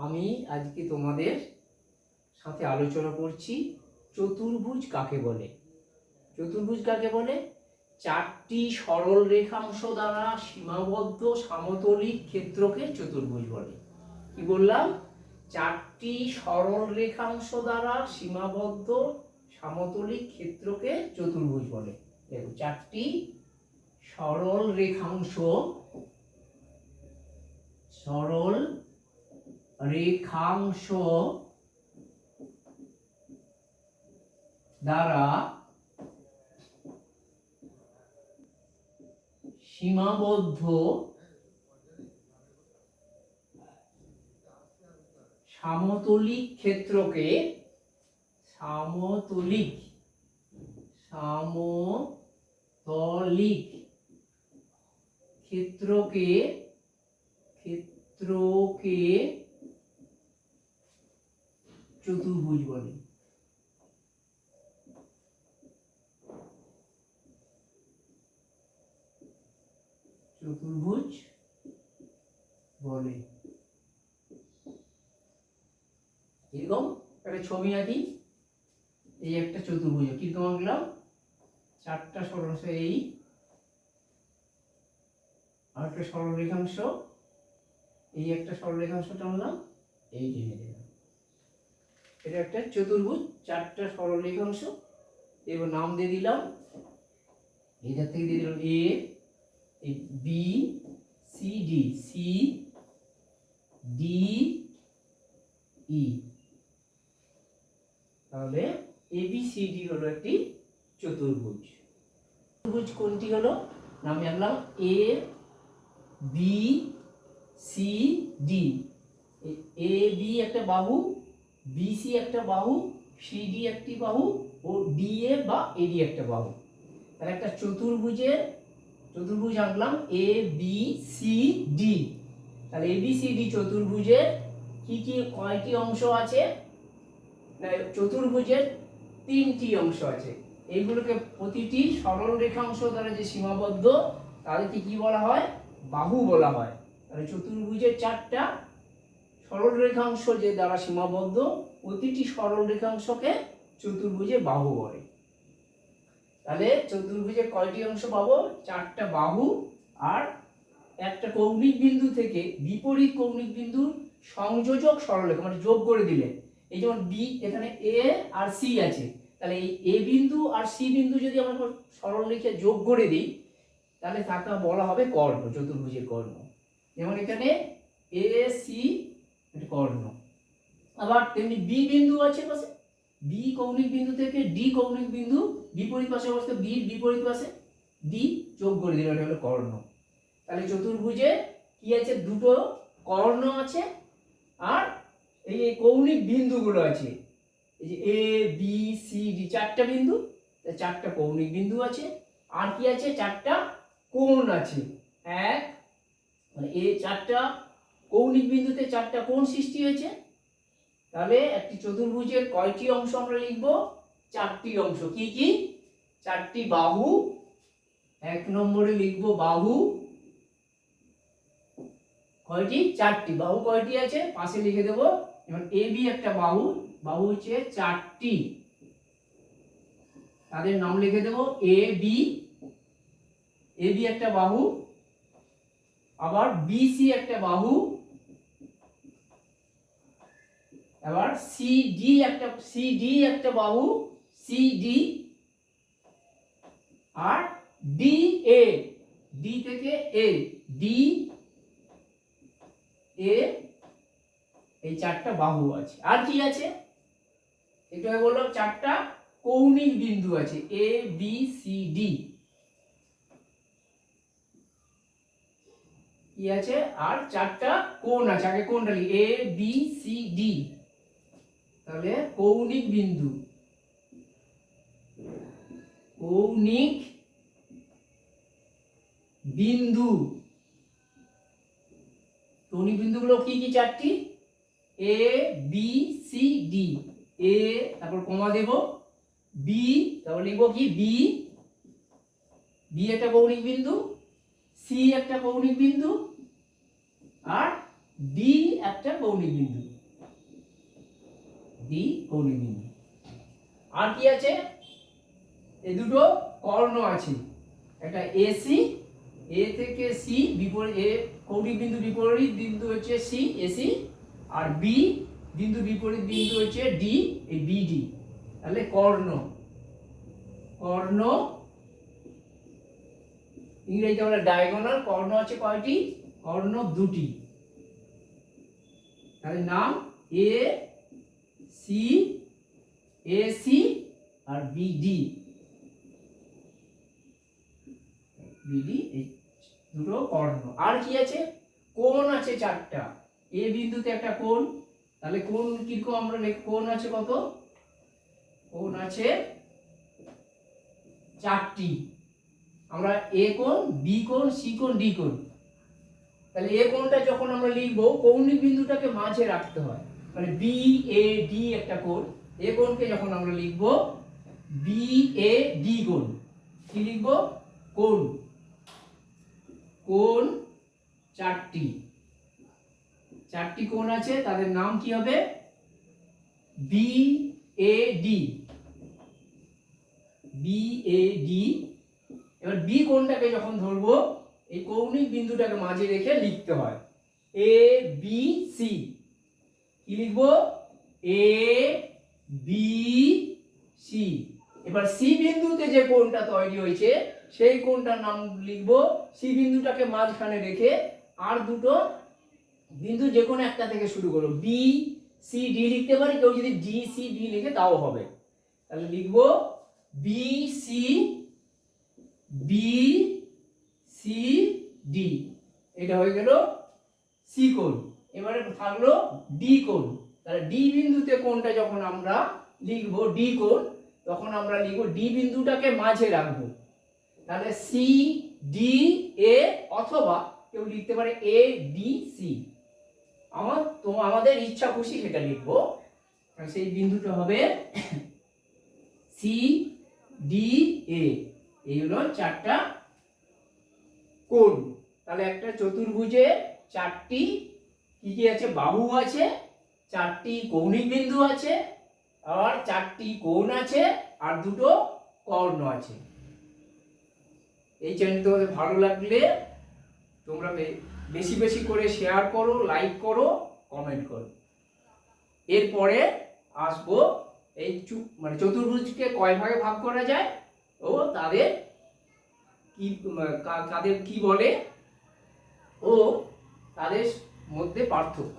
আমি আজকে তোমাদের সাথে আলোচনা করছি চতুর্ভুজ কাকে বলে? চতুর্ভুজ কাকে বলে? চারটি সরল রেখাংশ দ্বারা সীমাবদ্ধ সামতলিক ক্ষেত্রকে চতুর্ভুজ বলে। কি বললাম? চারটি সরল রেখাংশ দ্বারা সীমাবদ্ধ সামতলিক ক্ষেত্রকে চতুর্ভুজ বলে। দেখো, চারটি সরল রেখাংশ সরল রেখাংশ দ্বারা সীমাবদ্ধ সমতলিক ক্ষেত্রকে সমতলিক সামতলিক ক্ষেত্রকে ক্ষেত্রকে চতুর্ভুজ বলে চতুর্ভুজ বলে। এরকম একটা ছবি আঁকি, এই একটা চতুর্ভুজ কীরকম আঁকলাম? চারটা সরলরেখাংশ এই আর একটা সরলরেখাংশ এই একটা সরলরেখাংশ টানলাম এই টেনে দিলাম এটা একটা চতুর্ভুজ, চারটা সরলরেখাংশ এবার নাম দিয়ে দিলাম। এইটার থেকে দিয়ে দিলাম A B C D C D E তাহলে এ বি সি ডি হলো একটি চতুর্ভুজ। চতুর্ভুজ কোনটি হলো? নামে আনলাম A B C D A B একটা বাহু বি সি একটা বাহু সিডি একটি বাহু, ও ডি এ বা এডি একটা বাহু। তাহলে একটা চতুর্ভুজের চতুর্ভুজ আঁকলাম এ বি সি ডি তাহলে এ বি সি ডি চতুর্ভুজের কি কি, কয়টি অংশ আছে? চতুর্ভুজের তিনটি অংশ আছে। এইগুলোকে প্রতিটি সরল রেখাংশ দ্বারা যে সীমাবদ্ধ, তাদেরকে কি বলা হয়? বাহু বলা হয়। তাহলে চতুর্ভুজের চারটা সরল রেখাংশ যে দ্বারা সীমাবদ্ধ, প্রতিটি সরল রেখাংশকে চতুর্ভুজে বাহু বলে। তাহলে চতুর্ভুজে কয়টি অংশ পাবো? চারটা বাহু আর একটা কৌণিক বিন্দু থেকে বিপরীত কৌণিক বিন্দুর সংযোজক সরলরেখা মানে যোগ করে দিলে। এই যেমন বি এখানে এ আর সি আছে। তাহলে এই এ বিন্দু আর সি বিন্দু যদি আমরা সরলরেখা যোগ করে দিই, তাহলে তাকে বলা হবে কর্ণ, চতুর্ভুজের কর্ণ। যেমন এখানে এ সি কর্ণ আবার তেমনি বি বিন্দু আছে পাশে। বি কৌণিক বিন্দু থেকে ডি কৌণিক বিন্দু বিপরীত পাশে অবস্থা বি বিপরীত পাশে ডি যোগ করে দিলে এটা হলো কর্ণ তাহলে চতুর্ভুজে কি আছে? দুটো কর্ণ আছে, আর এই কৌণিক বিন্দুগুলো আছে, এই যে এ বি সি ডি চারটা বিন্দু চারটা কৌণিক বিন্দু আছে, আর কি আছে? চারটা কোণ আছে। এক মানে এ চারটা কৌণিক বিন্দুতে চারটা কোণ সৃষ্টি হয়েছে। তাহলে একটি চতুর্ভুজের কয়টি অংশ আমরা লিখব? চারটি অংশ। কি কি? চারটি বাহু। এক নম্বরে লিখব বাহু। কয়টি? চারটি। বাহু কয়টি আছে? পাশে লিখে দেব। যেমন এ, বি একটা বাহু। বাহু হচ্ছে চারটি। তাদের নাম লিখে দেব এ, বি। এ, বি একটা বাহু। আবার বি, সি একটা বাহু। এবার সি ডি একটা সি ডি একটা বাহু সি ডি আর ডি এ ডি থেকে এ ডি এ এই চারটা বাহু আছে। আর কি আছে? এটা বললাম চারটা কৌণিক বিন্দু আছে এ বি সি ডি কি আছে? আর চারটা কোণ আছে, আগে কোণটা লিখি। এ বি সি ডি তাহলে কৌণিক বিন্দু। কৌণিক বিন্দু। কৌণিক বিন্দুগুলো কি কি চারটি? A B C D A তারপর কমা দেব। বি তারপর লিখব কি? বি বি একটা কৌণিক বিন্দু সি একটা কৌণিক বিন্দু, আর ডি একটা কৌণিক বিন্দু। বিন্দু আর কি আছে? এই দুটো কর্ণ আছে। একটা এসি এ থেকে সি বিপরীত, এ বিন্দু বিপরীত বিন্দু হচ্ছে সি এসি আর বি বিন্দু বিপরীত বিন্দু হচ্ছে ডি বিডি তাহলে কর্ণ। কর্ণ, ইংরেজিতে ডায়াগোনাল কর্ণ আছে কয়টি? কর্ণ দুটি। তাহলে নাম এ সি, এ সি আর বিডি বিডি এই দুটো কর্ণ। আর কি আছে? কোণ আছে চারটা। এ বিন্দুতে একটা কোণ। তাহলে কোণ কীরকম আমরা কোণ আছে কত? কোণ আছে চারটি। আমরা এ কোণ, বি কোণ, সি কোণ, ডি কোণ। তাহলে এ কোণটা যখন আমরা লিখব, কৌণিক বিন্দুটাকে মাঝে রাখতে হয়। মানে বি এ ডি একটা কোণ। এ কোণকে যখন আমরা লিখব বি এ ডি কোণ। কি লিখব? কোণ। কোণ চারটি। চারটি কোণ আছে, তাদের নাম কি হবে? B A D B A D এবার বি কোণটাকে যখন ধরবো, এই কৌণিক বিন্দুটাকে মাঝে রেখে লিখতে হয়। এ বি সি কি লিখব? এ বি সি এবার সি বিন্দুতে যে কোণটা তৈরি হয়েছে, সেই কোণটার নাম লিখব। সি বিন্দুটাকে মাঝখানে রেখে আর দুটো বিন্দু যে কোনো একটা থেকে শুরু করো। বি সি ডি লিখতে পারি। কেউ যদি ডি সি ডি লিখে তাও হবে। তাহলে লিখব B C B C D এটা হয়ে গেল সি কোণ। এবারে থাকল ডি কোণ। তাহলে ডি বিন্দুতে কোণটা যখন আমরা লিখব ডি কোণ, তখন আমরা লিখব ডি বিন্দুটাকে মাঝে রাখব। তাহলে সি ডি এ অথবা কেউ লিখতে পারে এ ডি সি আমার তো আমাদের ইচ্ছা খুশি সেটা লিখব। সেই বিন্দুটা হবে সি ডি এ এই হলো চারটা কোণ। তাহলে একটা চতুর্ভুজে চারটি কি কি আছে? বাহু আছে, চারটি কৌণিক বিন্দু আছে, আর চারটি কোণ আছে, আর দুটো কর্ণ আছে। এই চ্যানেল তোমাদের ভালো লাগলে তোমরা বেশি বেশি করে শেয়ার করো লাইক করো কমেন্ট করো। এরপরে আসব এই চু- মানে চতুর্ভুজকে কয় ভাগে ভাগ করা যায়? ও, তাদের কি, কাদের কি বলে? ও, তাদের মধ্যে পার্থক্য।